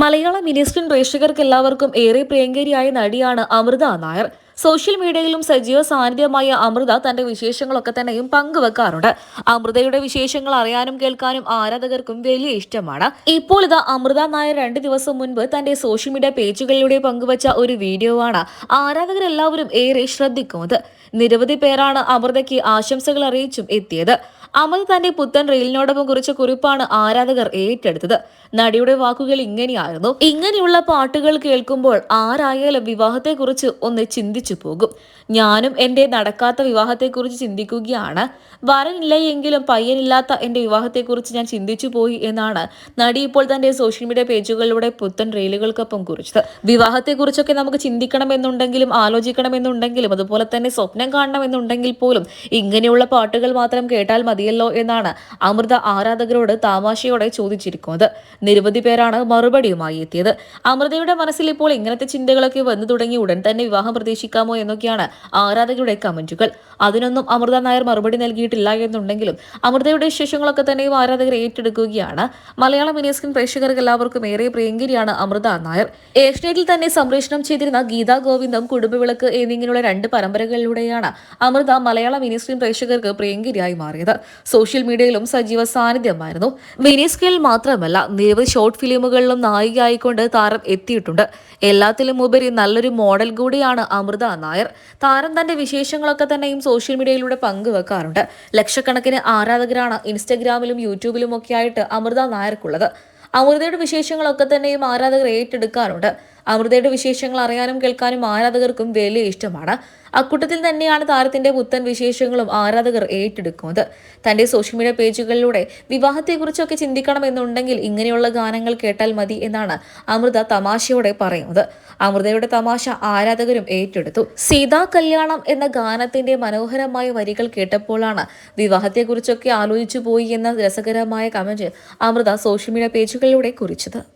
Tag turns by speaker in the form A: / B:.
A: മലയാള mini screen പ്രേക്ഷകർക്ക് എല്ലാവർക്കും ഏറെ പ്രിയങ്കരിയായ നടിയാണ് അമൃത നായർ. സോഷ്യൽ മീഡിയയിലും സജീവ സാന്നിധ്യമായ അമൃത തന്റെ വിശേഷങ്ങളൊക്കെ തന്നെയും പങ്കുവെക്കാറുണ്ട്. അമൃതയുടെ വിശേഷങ്ങൾ അറിയാനും കേൾക്കാനും ആരാധകർക്കും വലിയ ഇഷ്ടമാണ്. ഇപ്പോൾ ഇതാ അമൃത നായർ രണ്ട് ദിവസം മുൻപ് തന്റെ സോഷ്യൽ മീഡിയ പേജുകളിലൂടെ പങ്കുവച്ച ഒരു വീഡിയോ ആണ് ആരാധകരെല്ലാവരും ഏറെ ശ്രദ്ധിക്കുന്നത്. നിരവധി പേരാണ് അമൃതയ്ക്ക് ആശംസകൾ അറിയിച്ചും എത്തിയത്. അമൽ തന്റെ പുത്തൻ റീലിനോടൊപ്പം കുറിച്ച കുറിപ്പാണ് ആരാധകർ ഏറ്റെടുത്തത്. നടിയുടെ വാക്കുകൾ ഇങ്ങനെയായിരുന്നു. ഇങ്ങനെയുള്ള പാട്ടുകൾ കേൾക്കുമ്പോൾ ആരായാലും വിവാഹത്തെക്കുറിച്ച് ഒന്ന് ചിന്തിച്ചു പോകും. ഞാനും എന്റെ നടക്കാത്ത വിവാഹത്തെക്കുറിച്ച് ചിന്തിക്കുകയാണ്. വരനില്ല എങ്കിലും പയ്യനില്ലാത്ത എന്റെ വിവാഹത്തെക്കുറിച്ച് ഞാൻ ചിന്തിച്ചു പോയി എന്നാണ് നടി ഇപ്പോൾ തന്റെ സോഷ്യൽ മീഡിയ പേജുകളിലൂടെ പുത്തൻ റീലുകൾക്കൊപ്പം കുറിച്ചത്. വിവാഹത്തെക്കുറിച്ചൊക്കെ നമുക്ക് ചിന്തിക്കണമെന്നുണ്ടെങ്കിലും ആലോചിക്കണമെന്നുണ്ടെങ്കിലും അതുപോലെ തന്നെ സ്വപ്നം കാണണമെന്നുണ്ടെങ്കിൽ പോലും ഇങ്ങനെയുള്ള പാട്ടുകൾ മാത്രം കേട്ടാൽ മതിയല്ലോ എന്നാണ് അമൃത ആരാധകരോട് താമാശയോടെ ചോദിച്ചിരിക്കുന്നത്. നിരവധി പേരാണ് മറുപടിയുമായി എത്തിയത്. അമൃതയുടെ മനസ്സിൽ ഇപ്പോൾ ഇങ്ങനത്തെ ചിന്തകളൊക്കെ വന്നു തുടങ്ങി ഉടൻ തന്നെ വിവാഹം പ്രതീക്ഷിക്കാമോ എന്നൊക്കെയാണ് ആരാധകരുടെ കമന്റുകൾ. അതിനൊന്നും അമൃത നായർ മറുപടി നൽകിയിട്ടില്ല എന്നുണ്ടെങ്കിലും അമൃതയുടെ വിശേഷങ്ങളൊക്കെ തന്നെയും ആരാധകർ ഏറ്റെടുക്കുകയാണ്. മലയാള മിനിസ്കിൻ പ്രേക്ഷകർക്ക് എല്ലാവർക്കും ഏറെ പ്രിയങ്കരിയാണ് അമൃത നായർ. ഏഷ്യനെറ്റിൽ തന്നെ സംപ്രേഷണം ചെയ്തിരുന്ന ഗീതാ ഗോവിന്ദം കുടുംബവിളക്ക് എന്നിങ്ങനെയുള്ള രണ്ട് പരമ്പരകളിലൂടെയാണ് അമൃത മലയാള മിനിസ്ക്രീൻ പ്രേക്ഷകർക്ക് പ്രിയങ്കരിയായി മാറിയത്. സോഷ്യൽ മീഡിയയിലും സജീവ സാന്നിധ്യമായിരുന്നു. മിനിസ്ക്രീനിൽ മാത്രമല്ല നിരവധി ഷോർട്ട് ഫിലിമുകളിലും നായികയായിക്കൊണ്ട് താരം എത്തിയിട്ടുണ്ട്. എല്ലാത്തിലും ഉപരി നല്ലൊരു മോഡൽ കൂടിയാണ് അമൃത നായർ. താരം തന്റെ വിശേഷങ്ങളൊക്കെ തന്നെയും സോഷ്യൽ മീഡിയയിലൂടെ പങ്കുവെക്കാറുണ്ട്. ലക്ഷക്കണക്കിന് ആരാധകരാണ് ഇൻസ്റ്റഗ്രാമിലും യൂട്യൂബിലും ഒക്കെ ആയിട്ട് അമൃത നായർക്കുള്ളത്. അമൃതയുടെ വിശേഷങ്ങളൊക്കെ തന്നെയും ആരാധകർ ഏറ്റെടുക്കാറുണ്ട്. അമൃതയുടെ വിശേഷങ്ങൾ അറിയാനും കേൾക്കാനും ആരാധകർക്കും വലിയ ഇഷ്ടമാണ്. അക്കൂട്ടത്തിൽ തന്നെയാണ് താരത്തിന്റെ പുത്തൻ വിശേഷങ്ങളും ആരാധകർ ഏറ്റെടുക്കുന്നത്. തന്റെ സോഷ്യൽ മീഡിയ പേജുകളിലൂടെ വിവാഹത്തെക്കുറിച്ചൊക്കെ ചിന്തിക്കണമെന്നുണ്ടെങ്കിൽ ഇങ്ങനെയുള്ള ഗാനങ്ങൾ കേട്ടാൽ മതി എന്നാണ് അമൃത തമാശയോടെ പറയുന്നത്. അമൃതയുടെ തമാശ ആരാധകരും ഏറ്റെടുത്തു. സീതാ കല്യാണം എന്ന ഗാനത്തിന്റെ മനോഹരമായ വരികൾ കേട്ടപ്പോഴാണ് വിവാഹത്തെക്കുറിച്ചൊക്കെ ആലോചിച്ചു പോയി എന്ന രസകരമായ കമന്റ് അമൃത സോഷ്യൽ മീഡിയ പേജുകളിലൂടെ കുറിച്ചത്.